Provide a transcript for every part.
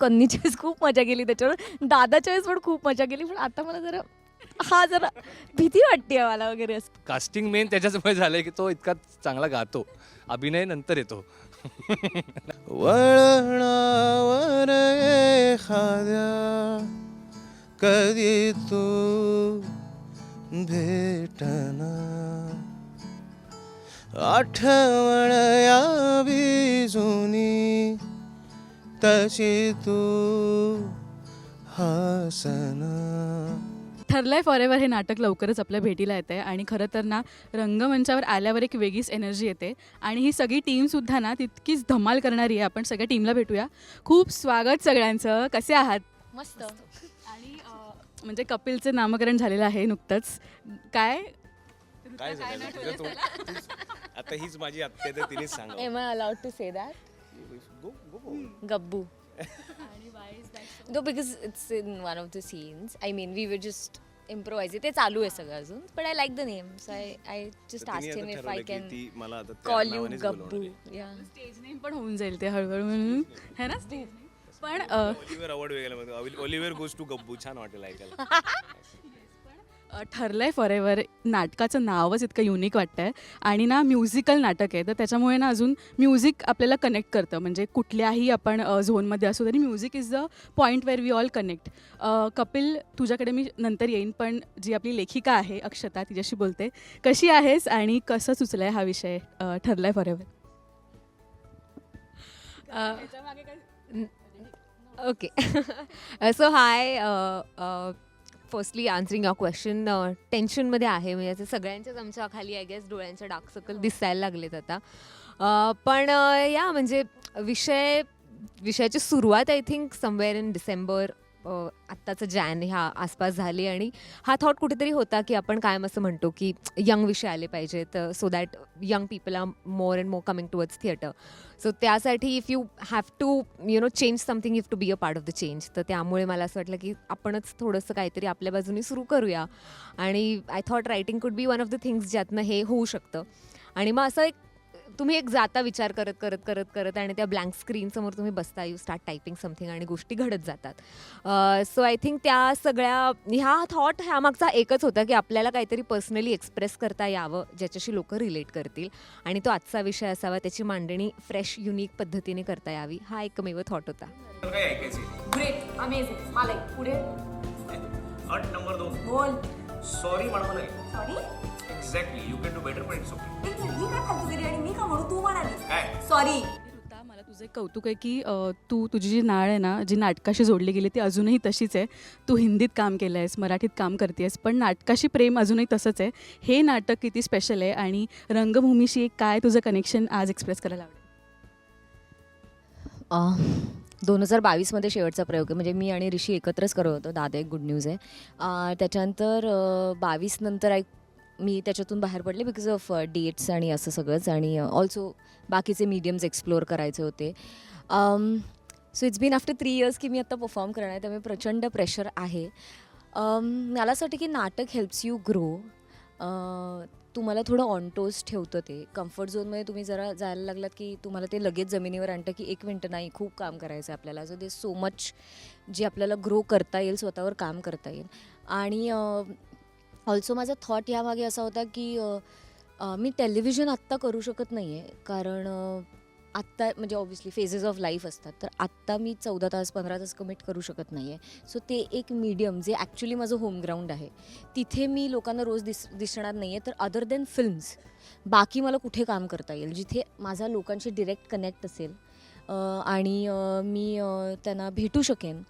कन्नीच्या वेळेस खूप मजा केली त्याच्यावर दादाच्या वेळेस पण खूप मजा केली. पण आता मला जरा हा जरा भीती वाटते मला वगैरे असं. कास्टिंग मेन त्याच्याचमुळे झालंय की तो इतका चांगला गातो. अभिनय नंतर येतो. वळणावर एखाद्या कधी तू भेटना आठवण यावी जुनी तशी तू हसना. ठरलंय फॉर एव्हर हे नाटक लवकरच आपल्या भेटीला येते आणि खरं तर ना रंगमंचावर आल्यावर एक वेगळीच एनर्जी येते. आणि ही सगळी टीमसुद्धा ना तितकीच धमाल करणारी आहे आपण. सगळ्या टीमला भेटूया. खूप स्वागत सगळ्यांचं. कसे आहात? मस्त. आणि अं, म्हणजे कपिलचं नामकरण झालेलं आहे नुकतंच. काय? काय झालं? तुझं तो- तूच- आता हीच माझी आत्या तर तिनेच सांगा am I allowed to say that Gabbu no because it's in one of the scenes I mean we were just improvise ते चालू आहे सगळं अजून but I like the name so I I just ask him if I can मला आता त्या call you नावानेच गब्बू बोलवणार आहे. या स्टेज नेम पण होऊन जाईल ते हळूहळू म्हणून. है ना स्टेज पण अं, ओलिव्हर अवॉर्ड वेगळा ओलिव्हर गोज टू गब्बू छान वाटेल ऐकायला. अ, ठरलंय फॉर एव्हर नाटकाचं नावच इतकं युनिक वाटतंय. आणि ना म्युझिकल नाटक आहे. तर त्याच्यामुळे ना अजून म्युझिक आपल्याला कनेक्ट करतं. म्हणजे कुठल्याही आपण झोनमध्ये असू तरी music is the point where we all connect Kapil तुझ्याकडे मी नंतर येईन पण जी आपली लेखिका आहे अक्षता तिच्याशी बोलते. कशी आहेस आणि कसं सुचलं आहे हा विषय अ, ठरलाय forever hi. Uh, uh, firstly answering your question टेन्शनमध्ये आहे. म्हणजे असं सगळ्यांच्याच आमच्या खाली आय गेस डोळ्यांच्या डार्क सर्कल दिसायला लागलेत आता. पण या म्हणजे विषय विषयाची सुरुवात I think somewhere in December आत्ताचं जॅन ह्या आसपास झाली आणि हा थॉट कुठेतरी होता की आपण कायम असं म्हणतो की यंग विषय आले पाहिजेत so that young people are more and more coming towards theatre so त्यासाठी if you have to you know change something if to be a part of the change तर त्यामुळे मला असं वाटलं की आपणच थोडंसं काहीतरी आपल्या बाजूने सुरू करूया. आणि I thought writing could be one of the things ज्यातनं हे होऊ शकतं. आणि मग असं एक तुम्ही एक जाता विचार करत करत करत करत आणि त्या ब्लँक स्क्रीनसमोर तुम्ही बसता यू स्टार्ट टायपिंग समथिंग आणि गोष्टी घडत जातात. सो आय थिंक त्या सगळ्या ह्या थॉट ह्यामागचा एकच होता की आपल्याला काहीतरी पर्सनली एक्सप्रेस करता यावं ज्याच्याशी लोक रिलेट करतील. आणि तो आजचा विषय असावा त्याची मांडणी फ्रेश युनिक पद्धतीने करता यावी हा एकमेव थॉट होता. काय ऐकायचे ग्रेट अमेझिंग मला पुढे. अट नंबर दोन. बोल. सॉरी म्हणू sorry exactly you can do better पण इट्स ओके एक मी काय फालतू केली आणि मी का म्हणू तू म्हणाली. काय? सॉरी ऋता, मला तुझं एक कौतुक आहे की अ, तू तुझी जी नाळ आहे ना जी नाटकाशी जोडली गेली ती अजूनही तशीच आहे. तू हिंदीत काम केलं आहेस मराठीत काम करतेस पण नाटकाशी प्रेम अजूनही तसंच आहे. हे नाटक किती स्पेशल आहे आणि रंगभूमीशी एक काय तुझं कनेक्शन आज एक्सप्रेस करायला आवडेल? दोन हजार बावीसमध्ये शेवटचा प्रयोग आहे. म्हणजे मी आणि ऋषी एकत्रच करत होतो. दादा एक गुड न्यूज आहे. अं, त्याच्यानंतर बावीस नंतर आय मी त्याच्यातून बाहेर पडले बिकॉज ऑफ डेट्स आणि असं सगळंच. आणि uh, ऑल्सो बाकीचे मीडियम्स एक्सप्लोअर करायचे होते. So it's been after three years की मी आत्ता परफॉर्म करणार आहे. त्यामुळे प्रचंड प्रेशर आहे. Um, मला असं वाटतं की नाटक हेल्प्स यू ग्रो तुम्हाला थोडं ऑन टोस ठेवतं ते. कम्फर्ट झोनमध्ये तुम्ही जरा जायला लागलात की तुम्हाला ते लगेच जमिनीवर आणतं की एक मिनटं नाही खूप काम करायचं आहे आपल्याला. सो दे सो मच जे आपल्याला ग्रो करता येईल स्वतःवर काम करता येईल. आणि uh, ऑल्सो माझा थॉट यामागे असा होता की मी टेलिव्हिजन आत्ता करू शकत नाही आहे कारण आत्ता म्हणजे ऑब्व्हियसली फेजेस ऑफ लाईफ असतात. तर आत्ता मी चौदा तास पंधरा तास कमिट करू शकत नाही आहे सो ते एक मीडियम जे ॲक्च्युली माझं होमग्राऊंड आहे. तिथे मी लोकांना रोज दिस दिसणार नाही आहे तर अदर देन फिल्म्स बाकी मला कुठे काम करता येईल? जिथे माझा लोकांशी डिरेक्ट कनेक्ट असेल आणि मी त्यांना भेटू शकेन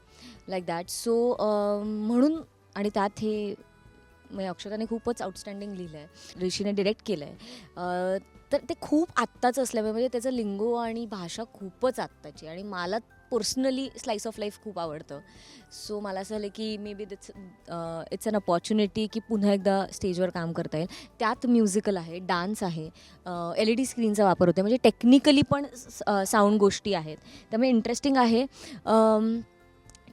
लाईक दॅट सो म्हणून आणि त्यात हे म्हणजे अक्षताने खूपच आउटस्टँडिंग लिहिलं आहे ऋषीने डिरेक्ट केलं आहे तर ते खूप आत्ताचं असल्यामुळे म्हणजे त्याचं लिंगो आणि भाषा खूपच आत्ताची आणि मला पर्सनली स्लाईस ऑफ लाईफ खूप आवडतं. सो मला असं झालं की maybe that's it's an opportunity की पुन्हा एकदा स्टेजवर काम करता येईल. त्यात म्युझिकल आहे डान्स आहे एल ई डी स्क्रीनचा वापर होतो म्हणजे टेक्निकली पण साऊंड गोष्टी आहेत. त्यामुळे इंटरेस्टिंग आहे.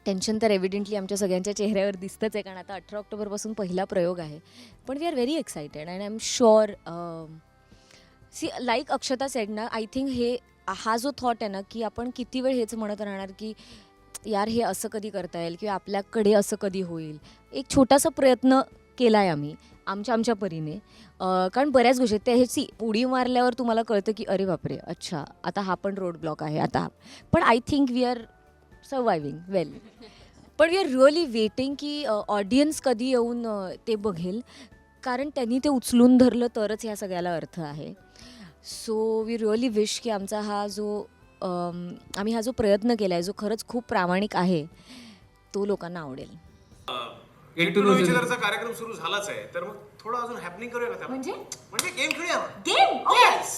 टेन्शन तर एव्हिडेंटली आमच्या सगळ्यांच्या चेहऱ्यावर दिसतंच आहे कारण आता अठरा ऑक्टोबरपासून पहिला प्रयोग आहे. पण we are very excited and I am sure see like Akshata said ना आय थिंक हे हा जो थॉट आहे ना की आपण किती वेळ हेच म्हणत राहणार की यार हे असं कधी करता येईल किंवा आपल्याकडे असं कधी होईल? एक छोटासा प्रयत्न केला आहे आम्ही आमच्या आमच्या परीने. कारण बऱ्याच गोष्टी आहेत. त्या ह्याची उडी मारल्यावर तुम्हाला कळतं की अरे बापरे अच्छा आता हा पण रोड ब्लॉक आहे आता पण I think we are surviving well पण वी आर रिअली वेटिंग की ऑडियन्स कधी येऊन ते बघेल. कारण त्यांनी ते उचलून धरलं तरच ह्या सगळ्याला अर्थ आहे. सो वी रिअली विश की आमचा हा जो अम, आम्ही हा जो प्रयत्न केला आहे जो खरंच खूप प्रामाणिक आहे तो लोकांना आवडेल. गेट टू नो इच कार्यक्रम सुरू झालाच आहे. तर मग थोडं अजून हॅपनिंग करूया का? म्हणजे? म्हणजे गेम खेळूया गेम Yes!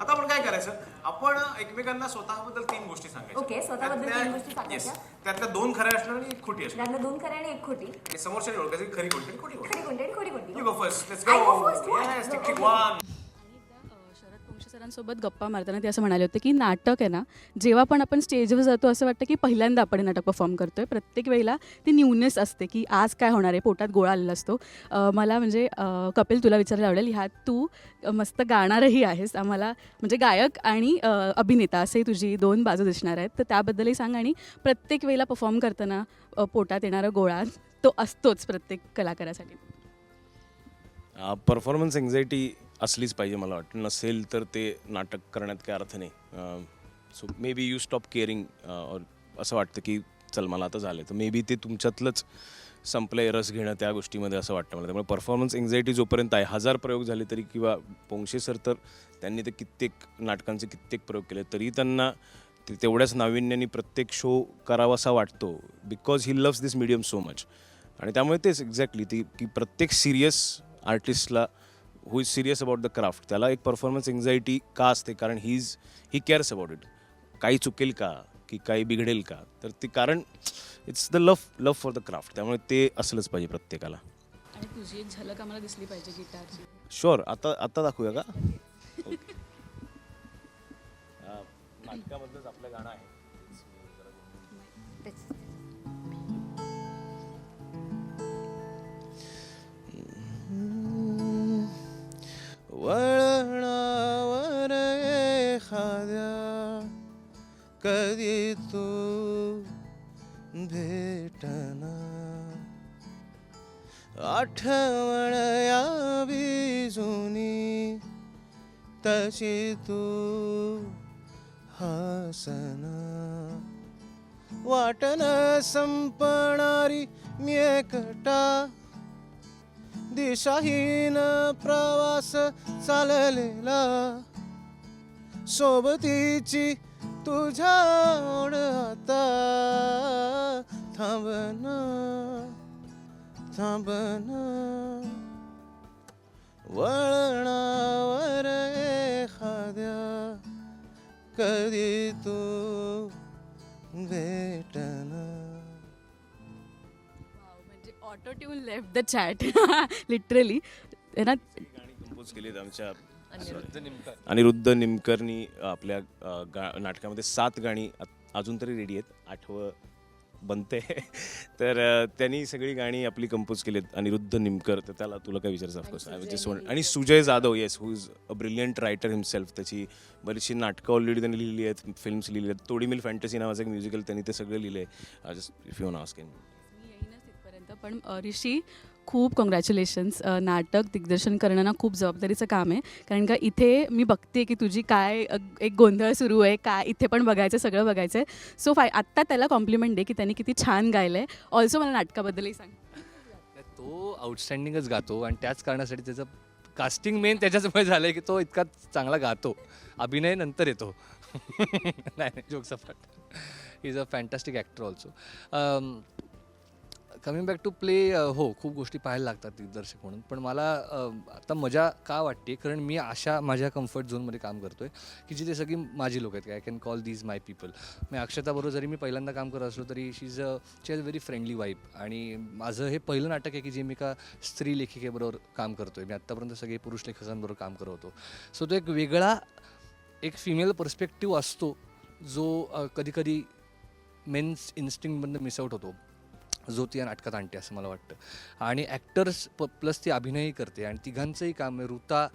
आता आपण काय करायचं आपण एकमेकांना स्वतःबद्दल तीन गोष्टी सांगायच्या Okay, स्वतःबद्दल त्यातल्या- तीन गोष्टी सांगायच्या. Yes. त्यातल्या दोन खऱ्या असणार आणि एक खोटी असणार त्यातलं दोन खऱ्या आणि एक खोटी हे समोरच्याने ओळखायची खरी कोणती आणि खोटी कोणती खरी कोणती आणि खोटी कोणती you go first let's I go go first? What? Yes, tick, Okay. tick, one. Sharad सरांसोबत गप्पा मारताना ते असं म्हणाले होते की नाटक आहे ना जेव्हा पण आपण स्टेजवर जातो असं वाटतं की पहिल्यांदा आपण हे नाटक परफॉर्म करतोय. प्रत्येक वेळेला ती न्यूनेस असते की आज काय होणार आहे पोटात गोळा आलेला असतो. मला म्हणजे कपिल तुला विचारायला आवडेल ह्यात तू मस्त गाणारही आहेस. आम्हाला म्हणजे गायक आणि अभिनेता असे तुझी दोन बाजू दिसणार आहेत. तर त्याबद्दलही सांग आणि प्रत्येक वेळेला परफॉर्म करताना पोटात येणारा गोळा तो असतोच प्रत्येक कलाकारासाठी. परफॉर्मन्स एन्झायटी असलीच पाहिजे मला वाटतं. नसेल तर ते नाटक करण्यात काही अर्थ नाही. So maybe you stop caring असं वाटतं की चल मला आता झालं तर मे बी ते तुमच्यातलंच संपलंय रस घेणं त्या गोष्टीमध्ये असं वाटतं मला. त्यामुळे परफॉर्मन्स एन्झायटी जोपर्यंत आहे हजार प्रयोग झाले तरी किंवा पोंगशे सर तर त्यांनी ते कित्येक नाटकांचे कित्येक प्रयोग केले तरी त्यांना ते तेवढ्याच नाविन्याने प्रत्येक शो करावासा वाटतो. Because he loves this medium so much आणि त्यामुळे तेच एक्झॅक्टली ती की प्रत्येक serious आर्टिस्टला who is serious about the craft त्याला एक परफॉर्मन्स एन्झायटी का असते? कारण he is he cares about it काही चुकेल का? की काही बिघडेल का? तर ती कारण it's the love love for the craft त्यामुळे ते असलंच पाहिजे प्रत्येकाला. आणि तुझी एक झलक आम्हाला दिसली पाहिजे गिटारची. शुअर आता आता दाखवूया का? नाटकामधलंच आपलं गाणं आहे. वळणावर एखाद्या कधी तू भेटना. आठवण यावी जुनी तशी तू हसना. वाटन संपणारी मी एकटा दिशाहीन प्रवास चाललेला. सोबतीची तुझ्या ओढ आता. थांबना थांबना वळणावर एखाद्या कधी तू भेट auto tune left the chat literally ना? गाणी कंपोज केलीत आमच्या अनिरुद्ध निमकरनी आपल्या गा नाटकामध्ये सात गाणी अजून तरी रेडी आहेत. आठवं बनते तर त्यांनी सगळी गाणी आपली कंपोज केलीत अनिरुद्ध निमकर. तर त्याला तुला काय विचारायचं? ऑफकोर्स आय जस्ट वॉन्ट आणि Sujay Jadhav yes who is a brilliant writer himself त्याची बरीचशी नाटकं ऑलरेडी त्यांनी लिहिली आहेत फिल्म्स लिहिली आहेत. तोडी मिल फॅन्टसी नावाचं एक म्युझिकल त्यांनी ते सगळं लिहिलं आहे जस्ट इफ यू तिथपर्यंत पण ऋषी खूप कॉंग्रॅच्युलेशन्स नाटक दिग्दर्शन करणं ना खूप जबाबदारीचं काम आहे. कारण का इथे मी बघते की तुझी काय एक गोंधळ सुरू आहे काय इथे पण बघायचं सगळं बघायचं आहे सो फाय आत्ता त्याला कॉम्प्लिमेंट दे की त्यांनी किती छान गायलं आहे ऑल्सो मला नाटकाबद्दलही सांग. तो आउटस्टँडिंगच गातो आणि त्याच कारणासाठी त्याचं कास्टिंग मेन त्याच्याचमुळे झालं आहे की तो इतका चांगला गातो. अभिनय नंतर येतो. नाही joke jokes is a fantastic actor also coming back to play हो खूप गोष्टी पाहायला लागतात दिग्दर्शक म्हणून. पण मला आता मजा का वाटते? कारण मी अशा माझ्या कम्फर्ट झोनमध्ये काम करतो आहे की जिथे सगळी माझी लोक आहेत. I can call these my people मी अक्षताबरोबर जरी मी पहिल्यांदा काम करत असलो तरी she is a she has very friendly wife आणि माझं हे पहिलं नाटक आहे की जे मी का स्त्री लेखिकेबरोबर काम करतो आहे मी आत्तापर्यंत सगळे पुरुष लेखकांबरोबर काम करत होतो. सो तो एक वेगळा एक फिमेल पर्स्पेक्टिव्ह असतो जो कधीकधी मेन्स इन्स्टिंगमधनं मिसआउट होतो. जो ती या नाटकात आणते असं मला वाटतं. आणि ॲक्टर्स प प्लस ती अभिनयही करते. आणि तिघांचंही काम आहे. ऋता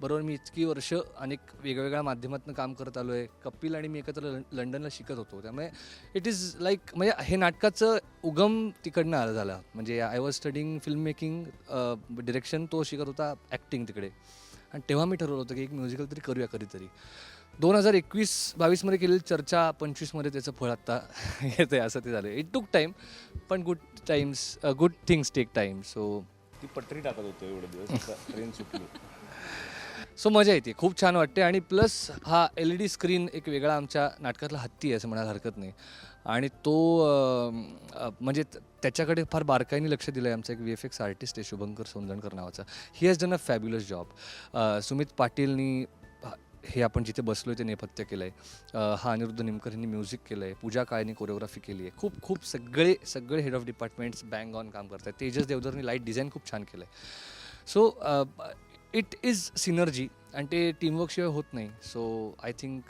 बरोबर मी इतकी वर्ष अनेक वेगवेगळ्या माध्यमातून काम करत आलो आहे. कपिल आणि मी एकत्र लंडनला शिकत होतो. त्यामुळे इट इज लाईक म्हणजे हे नाटकाचं उगम तिकडनं आलं झालं. म्हणजे I was studying film making direction तो शिकत होता ॲक्टिंग तिकडे. आणि तेव्हा मी ठरवलं होतं की एक म्युझिकल तरी करूया कधीतरी. दोन हजार एकवीस बावीसमध्ये केलेली चर्चा पंचवीसमध्ये त्याचं फळ आत्ता येतं आहे असं ते झालं इट टूक टाईम पण good times good things take time so ती पटरी टाकत होतो एवढे दिवस ट्रेन सुटली. सो मजा येते खूप छान वाटते. आणि प्लस हा एल ई डी स्क्रीन एक वेगळा आमच्या नाटकातला हत्ती आहे असं म्हणायला हरकत नाही. आणि तो अं, म्हणजे त- त्याच्याकडे फार बारकाईने लक्ष दिलं आहे आमचा एक व्ही एफ एक्स आर्टिस्ट आहे शुभंकर सोंदणकर नावाचा. He has done a fabulous job Sumit पाटीलनी हे आपण जिथे बसलो आहे ते नेपथ्य केलं आहे हा अनिरुद्ध निमकर यांनी म्युझिक केलं आहे पूजा काळेने कोरिओग्राफी केली आहे. खूप खूप सगळे सगळे head of departments bang on काम करतात तेजस देवधरनी लाइट डिझाईन खूप छान केलं आहे सो इट इज सिनर्जी आणि ते टीमवर्कशिवाय होत नाही. सो आय थिंक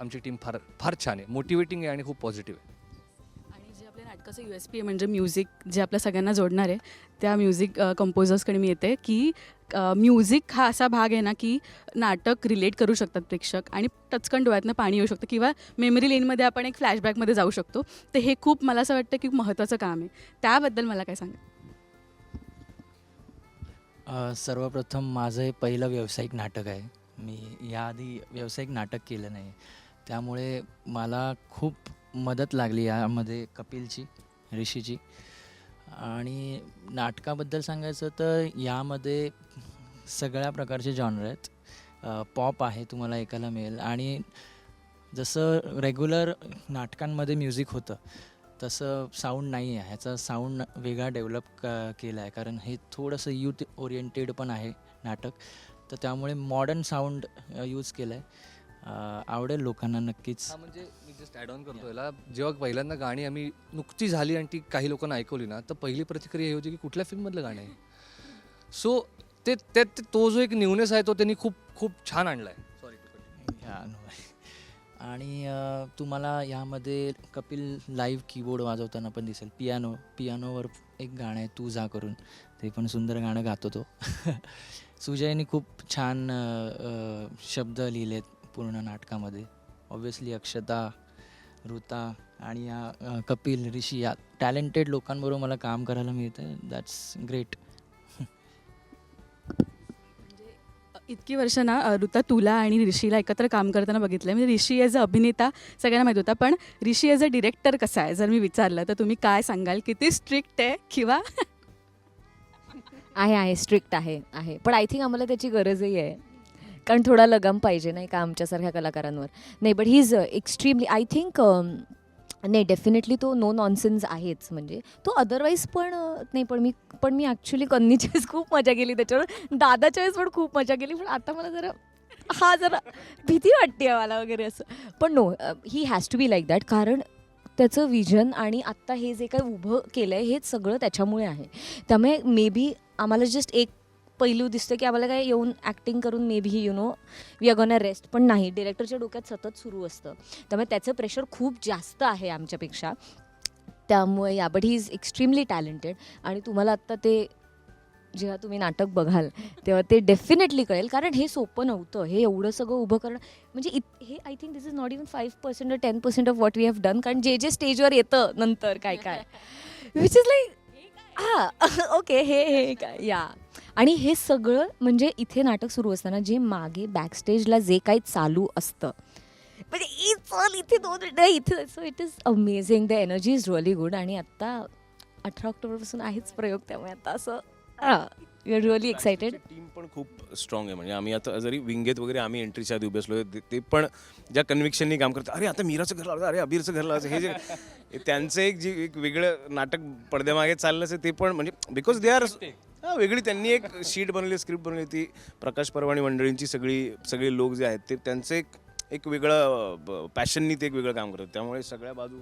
आमची टीम फार फार छान आहे. मोटिवेटिंग आहे आणि खूप पॉझिटिव्ह आहे. कसं यू एस पी आहे म्हणजे म्युझिक जे आपल्या सगळ्यांना जोडणार आहे त्या म्युझिक कंपोजर्सकडे मी येते की म्युझिक हा असा भाग आहे ना की नाटक रिलेट करू शकतात प्रेक्षक आणि टचकन डोळ्यातनं पाणी येऊ शकतं किंवा मेमरी लेनमध्ये आपण एक फ्लॅशबॅकमध्ये जाऊ शकतो. तर हे खूप मला असं वाटतं की महत्त्वाचं काम आहे. त्याबद्दल मला काय सांगा सर्वप्रथम माझं हे पहिलं व्यावसायिक नाटक आहे. मी याआधी व्यावसायिक नाटक केलं नाही. त्यामुळे मला खूप मदत लागली यामध्ये कपिलची ऋषीची. आणि नाटकाबद्दल सांगायचं तर यामध्ये सगळ्या प्रकारचे जॉनर आहेत. पॉप आहे तुम्हाला ऐकायला मिळेल. आणि जसं रेग्युलर नाटकांमध्ये म्युझिक होतं तसं साऊंड नाही आहे. ह्याचा साऊंड वेगळा डेव्हलप क केला आहे कारण हे थोडंसं यूथ ओरिएंटेड पण आहे नाटक. तर त्यामुळे मॉडर्न साऊंड यूज केलं आहे आवडेल लोकांना नक्कीच. हा म्हणजे मी जस्ट ॲड ऑन करतो याला. जेव्हा पहिल्यांदा गाणी आम्ही नुकती झाली आणि ती काही लोकांना ऐकवली ना तर पहिली प्रतिक्रिया ही होती की कुठल्या फिल्ममधलं गाणं आहे? सो ते त्यात ते- तो जो एक न्यूनेस आहे तो त्यांनी खूप खूप छान आणला आहे सॉरी या नो. आणि अ, तुम्हाला यामध्ये कपिल लाईव्ह कीबोर्ड वाजवताना पण दिसेल. पियानो पियानोवर एक गाणं आहे तू जा करून. ते पण सुंदर गाणं गातो तो. सुजयनी खूप छान अ, अ, शब्द लिहिलेत. पूर्ण नाटकामध्ये. ऑब्व्हियसली अक्षता ऋता आणि या कपिल ऋषी या टॅलेंटेड लोकांबरोबर मला काम करायला मिळतं दॅट्स ग्रेट इतकी वर्ष ना ऋता तुला आणि ऋषीला एकत्र काम करताना बघितलं म्हणजे ऋषी ॲज अ अभिनेता सगळ्यांना माहीत होता पण ऋषी ॲज अ डिरेक्टर कसा आहे? जर मी विचारलं तर तुम्ही काय सांगाल? किती स्ट्रिक्ट आहे? किंवा आहे आहे स्ट्रिक्ट आहे आहे. पण आय थिंक आम्हाला त्याची गरजही आहे. कारण थोडा लगाम पाहिजे नाही का आमच्यासारख्या कलाकारांवर. नाही but he is extremely I think नाही डेफिनेटली तो नो नॉनसेन्स आहेच म्हणजे. तो अदरवाईज पण uh, नाही पण मी पण मी ॲक्च्युली कन्नीच्या वेळेस खूप मजा केली. त्याच्यावर दादाच्या वेळेस पण खूप मजा केली. पण आता मला जरा हा जरा भीती वाटते मला वगैरे असं. पण no he has to be like that कारण त्याचं विजन आणि आत्ता हे जे काय उभं केलं आहे हेच सगळं त्याच्यामुळे आहे. त्यामुळे मे बी आम्हाला जस्ट एक पैलू दिसतं की आम्हाला काय येऊन ॲक्टिंग करून maybe you know we are gone rest पण नाही डिरेक्टरच्या डोक्यात सतत सुरू असतं. त्यामुळे त्याचं प्रेशर खूप जास्त आहे आमच्यापेक्षा. त्यामुळे या but he is extremely talented आणि तुम्हाला आत्ता ते जेव्हा तुम्ही नाटक बघाल तेव्हा ते डेफिनेटली कळेल. कारण हे सोपं नव्हतं. हे एवढं सगळं उभं करणं. म्हणजे इत हे I think this is not even five percent ten percent of what we have done कारण जे जे स्टेजवर येतं नंतर काय काय. विच इज लाईक हां ओके हे हे काय या. आणि हे सगळं म्हणजे इथे नाटक सुरू असताना जे मागे बॅकस्टेजला जे काही चालू असतं. म्हणजे ई चल इथे दोन मिनिटं इथे so it is amazing the energy is really good आणि आत्ता अठरा ऑक्टोबरपासून आहेच प्रयोग त्यामुळे आता असं you are really excited team पण खूप स्ट्रॉंग आहे. म्हणजे आम्ही आता जरी विंगेत वगैरे आम्ही एंट्रीच्या आधी उभे असलो ते- ते पण ज्या कन्व्हिक्शननी काम करतात अरे आता मीराचं घर लावलं अरे अबीरचं घर लावायचं हे जे हे त्यांचं एक जे एक वेगळं नाटक पडद्यामागे चाललं असेल ते पण म्हणजे बिकॉज दे आर हा वेगळी त्यांनी एक शीट बनवली स्क्रिप्ट बनवली ती प्रकाश परवाणी मंडळींची सगळी सगळे लोक जे आहेत ते त्यांचं एक एक वेगळं पॅशननी ते एक वेगळं काम करतात. त्यामुळे सगळ्या बाजू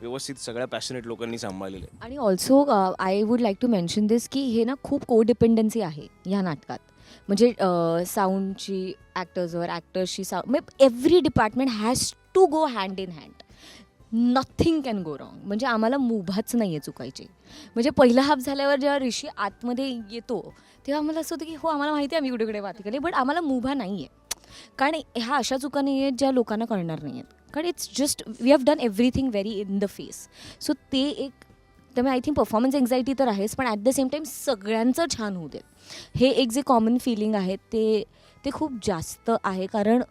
व्यवस्थित सगळ्या पॅशनेट लोकांनी सांभाळलेले आहे. आणि also I would like to mention this की हे ना खूप कोडिपेंडन्सी आहे ह्या नाटकात. म्हणजे साऊंडची ॲक्टर्सवर ॲक्टर्सची साऊंड म्हणजे every department has to go hand in hand nothing can go wrong म्हणजे आम्हाला मुभाच नाही आहे चुकायची. म्हणजे पहिला हाफ झाल्यावर जेव्हा ऋषी आतमध्ये येतो तेव्हा आम्हाला असं होतं की हो आम्हाला माहिती आहे आम्ही कुठे कुठे वाती केली बट आम्हाला मुभा नाही आहे कारण ह्या अशा चुका नाही आहेत ज्या लोकांना कळणार नाही आहेत कारण it's just we have done everything very in the face so ते एक त्यामुळे आय थिंक परफॉर्मन्स एन्झायटी तर आहेच पण ॲट द सेम टाईम सगळ्यांचं छान होऊ देत हे एक जे कॉमन फिलिंग आहे ते ते खूप जास्त आहे. कारण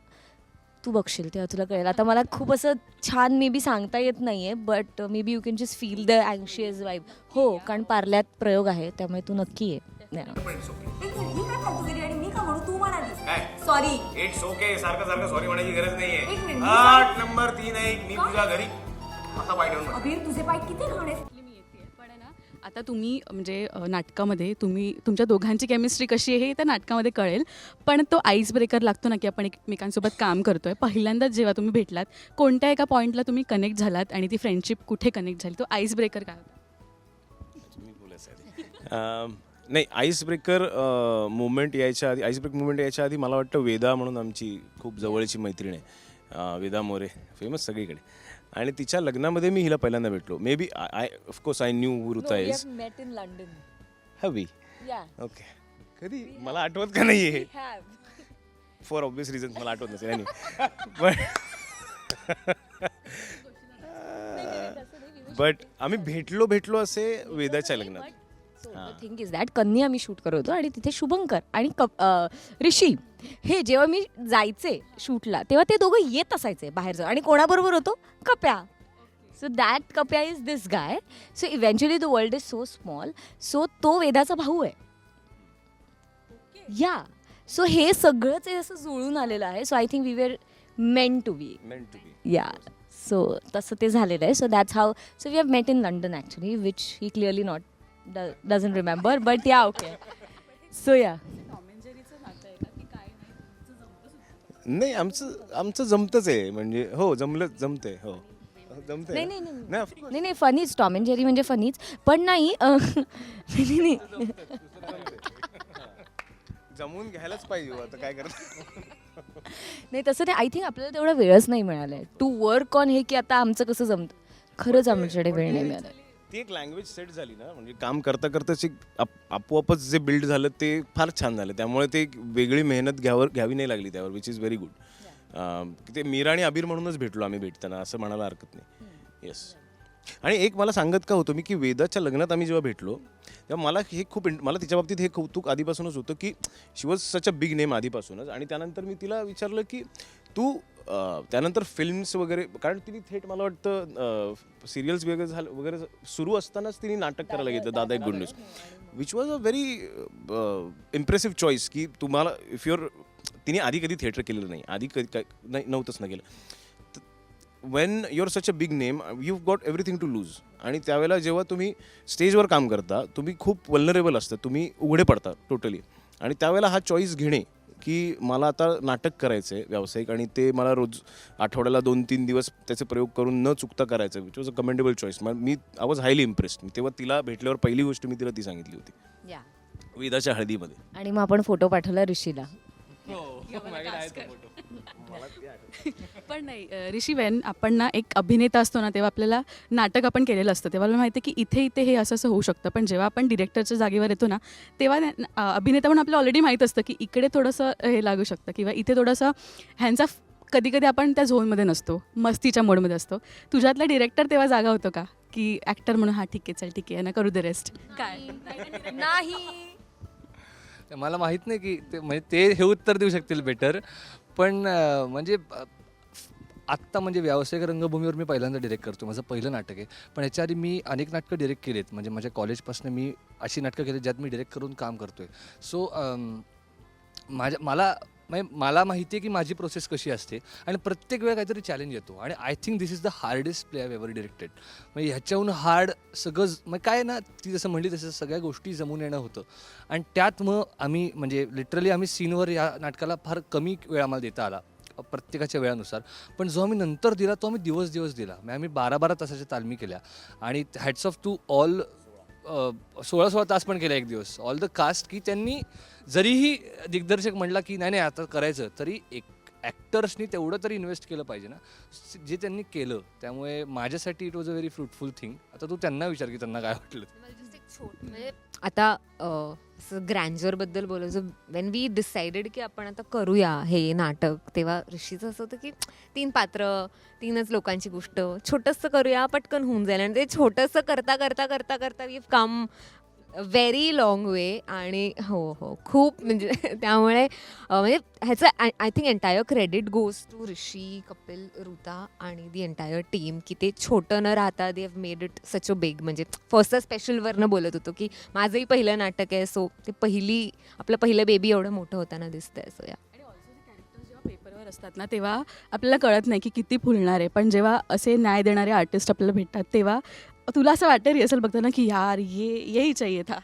तू बघशील तेव्हा तुला कळेल. आता मला खूप असं छान मे बी सांगता येत नाही आहे but maybe you can just feel the अँशियस vibe हो कारण पार्ल्यात प्रयोग आहे त्यामुळे तू नक्की आहे काय तू म्हणाली? सॉरी इट्स ओके सारखं सारखं सॉरी म्हणायची गरज एक नाहीये मिनिट. आठ नंबर तीन एक. मी तुझ्या घरी. आता पाय ठेवून. अभिर तुझे पाय किती घाण आहेत? मी येते. पण आहे ना आता तुम्ही म्हणजे अ, नाटकामध्ये तुम्ही तुमच्या दोघांची केमिस्ट्री कशी आहे हे त्या नाटकामध्ये कळेल. पण तो आईस ब्रेकर लागतो ना की आपण एकमेकांसोबत काम करतोय. पहिल्यांदाच जेव्हा तुम्ही भेटलात कोणत्या एका पॉईंटला तुम्ही कनेक्ट झालात आणि ती फ्रेंडशिप कुठे कनेक्ट झाली? तो आईस ब्रेकर काय होता? मी बोलायचं नाही आईस ब्रेकर मुवमेंट यायच्या आधी आईस ब्रेक मुवमेंट यायच्या आधी मला वाटतं वेदा म्हणून आमची खूप जवळची मैत्रीण आहे. वेदा मोरे फेमस सगळीकडे. आणि तिच्या लग्नामध्ये मी हिला पहिल्यांदा भेटलो. Maybe I of course I knew Ruta is met in London. हवी. ओके कधी? मला आठवत का नाही आहे फॉर ऑब्विस रिझन मला आठवत नसेल. पण बट आम्ही भेटलो भेटलो असे वेदाच्या लग्नात. थिंग इज दॅट कन्नी आम्ही शूट करत होतो आणि तिथे शुभंकर आणि कप ऋषी हे जेव्हा मी जायचे शूटला तेव्हा ते दोघं येत असायचे बाहेर जाऊन. आणि कोणाबरोबर होतो? Kapya. So that Kapya is this guy so eventually the world is so small so तो वेदाचा भाऊ आहे. या सो हे सगळंच असं जुळून आलेलं आहे. So I think we were meant to be. Yeah so तसं ते झालेलं आहे. So that's how so we have met in London actually which he clearly not doesn't remember but yeah okay so yeah नाही आमचं आमचं जमतच आहे म्हणजे हो जमलं जमतंय हो. जमतंय. नाही? नाही नाही. नाही of course. नाही नाही फनीच टॉम अँड जेरी म्हणजे फनीच पण नाही अं, नाही नाही जमवून घ्यायलाच पाहिजे हो, आता काय करत नाही तसं नाही आय थिंक आपल्याला तेवढा वेळच नाही मिळाला आहे टू वर्क ऑन हे की आता आमचं कसं जमतं. खरंच आमच्याकडे वेळ नाही मिळाला ती एक लँग्वेज सेट झाली ना म्हणजे काम करता करताच एक आप- आपोआपच जे बिल्ड झालं ते फार छान झालं. त्यामुळे ते एक वेगळी मेहनत घ्यावर घ्यावी नाही लागली त्यावर विच इज व्हेरी गुड ते मीरा आणि अबीर म्हणूनच भेटलो आम्ही भेटताना असं म्हणायला हरकत नाही. येस आणि एक मला सांगत का होतो मी की वेदाच्या लग्नात आम्ही जेव्हा भेटलो तेव्हा मला हे खूप मला तिच्या बाबतीत हे कौतुक आधीपासूनच होतं की she was such a big name आधीपासूनच. आणि त्यानंतर मी तिला विचारलं की तू अं, त्यानंतर फिल्म्स वगैरे कारण तिने थेट मला वाटतं सिरियल्स वगैरे झालं वगैरे सुरू असतानाच तिने नाटक करायला घेतलं दादा एक good news which was a very impressive choice की तुम्हाला इफ युअर तिने आधी कधी थिएटर केलेलं नाही आधी कधी काय नाही नव्हतंच ना केलं. When you're such a big name you got everything to lose आणि त्यावेळेला जेव्हा तुम्ही स्टेजवर काम करता तुम्ही खूप वल्नरेबल असता तुम्ही उघडे पडता टोटली आणि त्यावेळेला हा चॉईस घेणे की मला आता नाटक करायचं आहे व्यावसायिक आणि ते मला रोज आठवड्याला दोन तीन दिवस त्याचे प्रयोग करून न चुकता करायचं which was a commendable choice me I was highly impressed तेव्हा तिला भेटल्यावर पहिली गोष्ट मी तिला ती सांगितली होती. या. वेदाच्या हळदीमध्ये. आणि मग आपण फोटो पाठवला ऋषीला. पण नाही अ, ऋषी वेन आपण ना एक अभिनेता असतो ना तेव्हा आपल्याला नाटक आपण केलेलं असतं तेव्हा आपल्याला माहिती आहे की इथे इथे हे असं असं होऊ शकतं पण जेव्हा आपण डिरेक्टरच्या जागेवर येतो ना तेव्हा अभिनेता पण आपल्याला ऑलरेडी माहीत असतं की इकडे थोडंसं हे लागू शकतं किंवा इथे थोडंसं ह्यांचा कधी कधी आपण त्या झोनमध्ये नसतो मस्तीच्या मोडमध्ये असतो तुझ्यातला डिरेक्टर तेव्हा जागा होतो का की ॲक्टर म्हणून हा ठीक आहे चल ठीक आहे ना करू दे रेस्ट काय नाही मला माहीत नाही की ते म्हणजे ते हे उत्तर देऊ शकतील बेटर पण म्हणजे आत्ता म्हणजे व्यावसायिक रंगभूमीवर मी पहिल्यांदा डिरेक्ट करतो. माझं पहिलं नाटक आहे. पण याच्या आधी मी अनेक नाटकं डिरेक्ट केलेत. म्हणजे माझ्या कॉलेजपासून मी अशी नाटकं केली ज्यात मी डिरेक्ट करून काम करतो आहे सो माझ्या मला म्हणजे मला माहिती आहे की माझी प्रोसेस कशी असते आणि प्रत्येक वेळा काहीतरी चॅलेंज येतो. आणि I think this is the hardest play I ever directed म्हणजे ह्याच्याहून हार्ड सगळं मग म्हणजे काय ना ती जसं म्हणली तसं सगळ्या गोष्टी जमून येणं होतं. आणि त्यात मग आम्ही म्हणजे लिटरली आम्ही सीनवर या नाटकाला फार कमी वेळ आम्हाला देता आला प्रत्येकाच्या वेळानुसार. पण जो आम्ही नंतर दिला तो आम्ही दिवस दिवस दिला. म्हणजे आम्ही बारा बारा तासाच्या तालमी केल्या. आणि हॅट्स ऑफ टू ऑल सोळा सोळा तास पण केला एक दिवस. ऑल द कास्ट की त्यांनी जरीही दिग्दर्शक म्हणला की नाही नाही आता करायचं. तरी एक ॲक्टर्सनी तेवढं तरी इन्व्हेस्ट केलं पाहिजे ना. जे त्यांनी केलं. त्यामुळे माझ्यासाठी it was a very fruitful thing आता तू त्यांना विचार की त्यांना काय वाटलं. म्हणजे आता असं ग्रँजरबद्दल बोलायचं वेन वी डिसाइडेड की आपण आता करूया हे नाटक तेव्हा ऋषीचं असं होतं की तीन पात्र तीनच लोकांची गोष्ट छोटंसं करूया पटकन होऊन जाईल. आणि ते छोटंसं करता करता करता करता we come very long way आणि हो हो खूप म्हणजे त्यामुळे म्हणजे ह्याचं I think entire credit goes to Rishi Kapil Ruta आणि दी एंटायर टीम की ते छोटं न राहता they have made it such a big म्हणजे फर्स्ट स्पेशलवरनं बोलत होतो की माझंही पहिलं नाटक आहे सो ते पहिली आपलं पहिलं बेबी एवढं मोठं होताना दिसतं आहे सो या जेव्हा पेपरवर असतात ना तेव्हा आपल्याला कळत नाही की किती फुलणार आहे पण जेव्हा असे न्याय देणारे आर्टिस्ट आपल्याला भेटतात तेव्हा तुला असं वाटतं रिहर्सल बघताना की यार ये यही चाहिए था?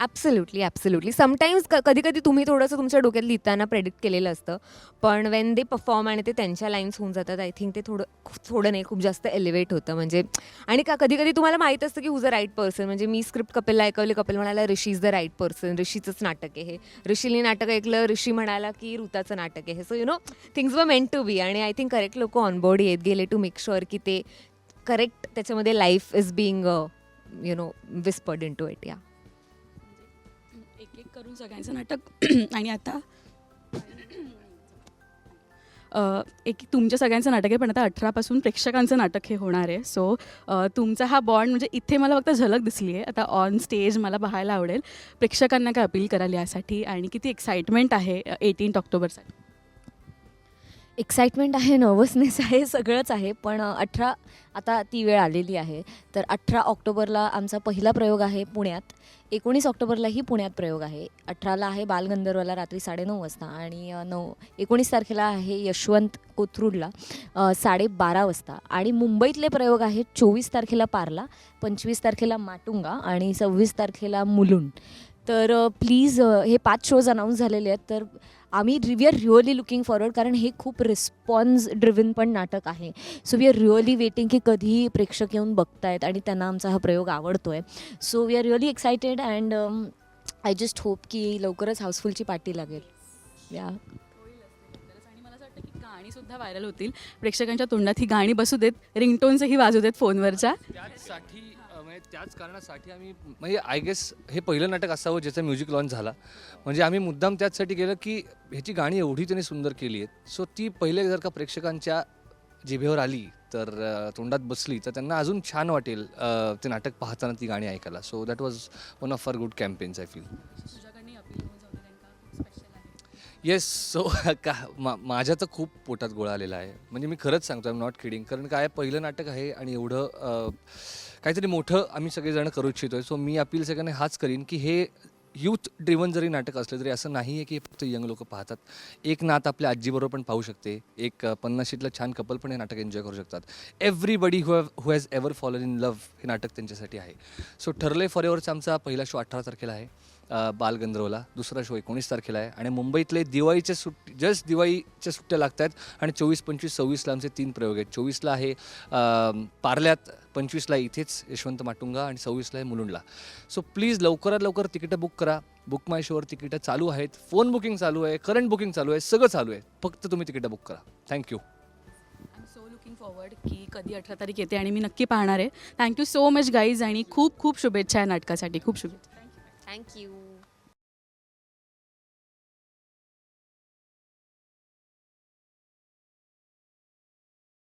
ॲब्सल्युटली ॲब्सल्युटली समटाईम्स कधी कधी तुम्ही थोडंसं तुमच्या डोक्यात लिहिताना प्रेडिक्ट केलेलं असतं. पण वेन दे परफॉर्म आणि ते त्यांच्या लाईन्स होऊन जातात आय थिंक ते थोडं थोडं नाही खूप जास्त एलिव्हेट होतं. म्हणजे आणि का कधी कधी तुम्हाला माहीत असतं की हुज अ राईट पर्सन म्हणजे मी स्क्रिप्ट कपिलला ऐकवली कपिल म्हणाला Rishi is the right person ऋषीचंच नाटक आहे हे. ऋषीने नाटक ऐकलं ऋषी म्हणाला की ऋताचं नाटक आहे so you know things were meant to be आणि आय थिंक करेक्ट लोक ऑनबोर्ड येत गेले टू मेक शुअर की ते करेक्ट त्याच्यामध्ये life is being you know whispered into it yeah या एक एक करून सगळ्यांचं नाटक. आणि आता एक तुमच्या सगळ्यांचं नाटक आहे पण आता अठरापासून प्रेक्षकांचं नाटक हे होणार आहे. सो तुमचा हा बॉन्ड म्हणजे इथे मला फक्त झलक दिसली आहे आता ऑन स्टेज मला पाहायला आवडेल. प्रेक्षकांना काय अपील कराल यासाठी? आणि किती एक्साइटमेंट आहे एटीन ऑक्टोबरसाठी? एक्साइटमेंट आहे नर्वसनेस आहे सगळंच आहे. पण अठरा आता ती वेळ आलेली आहे. तर अठरा ऑक्टोबरला आमचा पहिला प्रयोग आहे पुण्यात. एकोणीस ऑक्टोबरलाही पुण्यात प्रयोग आहे. अठराला आहे बालगंधर्वला रात्री साडेनऊ वाजता आणि अ, नऊ एकोणीस तारखेला आहे यशवंत कोथरूडला अ, साडेबारा वाजता. आणि मुंबईतले प्रयोग आहेत चोवीस तारखेला पार्ला पंचवीस तारखेला माटुंगा आणि सव्वीस तारखेला मुलुंड. तर प्लीज हे पाच शोज अनाऊन्स झालेले आहेत. तर आम्ही we are really looking forward कारण हे खूप रिस्पॉन्स ड्रिव्हन पण नाटक आहे. So we are really waiting की कधी प्रेक्षक येऊन बघतायत आणि त्यांना आमचा हा प्रयोग आवडतो आहे so we are really excited and I just hope की लवकरच हाऊसफुलची पार्टी लागेल. या. आणि मला असं वाटतं की गाणीसुद्धा व्हायरल होतील. प्रेक्षकांच्या तोंडात ही गाणी बसू देत रिंगटोन्सही वाजू देत फोनवरच्या. म्हणजे त्याच कारणासाठी आम्ही म्हणजे आय गेस हे पहिलं नाटक असावं ज्याचं म्युझिक लॉन्च झाला. म्हणजे आम्ही मुद्दाम त्याचसाठी केलं की ह्याची गाणी एवढी त्यांनी सुंदर केली आहेत. सो ती पहिले जर का प्रेक्षकांच्या जिभेवर आली तर तोंडात बसली तर त्यांना अजून छान वाटेल ते नाटक पाहताना ती गाणी ऐकायला. So that was one of our good campaigns I feel yes so का? मा माझ्या तर खूप पोटात गोळा आलेला आहे. म्हणजे मी खरंच सांगतो आय एम नॉट किडिंग कारण काय पहिलं नाटक आहे आणि एवढं काहीतरी मोठं आम्ही सगळेजण करू इच्छितो आहे सो मी अपील सगळ्यांना हाच करीन की हे यूथ ड्रिवन जरी नाटक असलं तरी असं नाही आहे की फक्त यंग लोक पाहतात. एक नात आपल्या आजीबरोबर पण पाहू शकते. एक पन्नाशीतलं छान कपल पण हे नाटक एन्जॉय करू शकतात. Everybody who have who has ever fallen in love हे नाटक त्यांच्यासाठी आहे. सो ठरले फॉर एव्हरचा आमचा पहिला शो अठरा तारखेला आहे. बालगंधर्वला दुसरा शो एकोणीस तारखेला आहे. आणि मुंबईतले दिवाळीच्या सुट्टी जस्ट दिवाळीच्या सुट्ट्या लागत आहेत आणि चोवीस पंचवीस सव्वीसला आमचे तीन प्रयोग आहेत. चोवीसला आहे पार्ल्यात पंचवीसला इथेच यशवंत माटुंगा आणि सव्वीसला आहे मुलुंडला. सो प्लीज लवकरात लवकर तिकीटं बुक करा. बुक माय शोवर तिकीटं चालू आहेत. फोन बुकिंग चालू आहे करंट बुकिंग चालू आहे सगळं चालू आहे. फक्त तुम्ही तिकीटं बुक करा. Thank you so looking forward की कधी अठरा तारीख येते आणि मी नक्की पाहणार आहे. थँक्यू सो मच गाईज आणि खूप खूप शुभेच्छा या नाटकासाठी. खूप शुभेच्छा. थँक्यू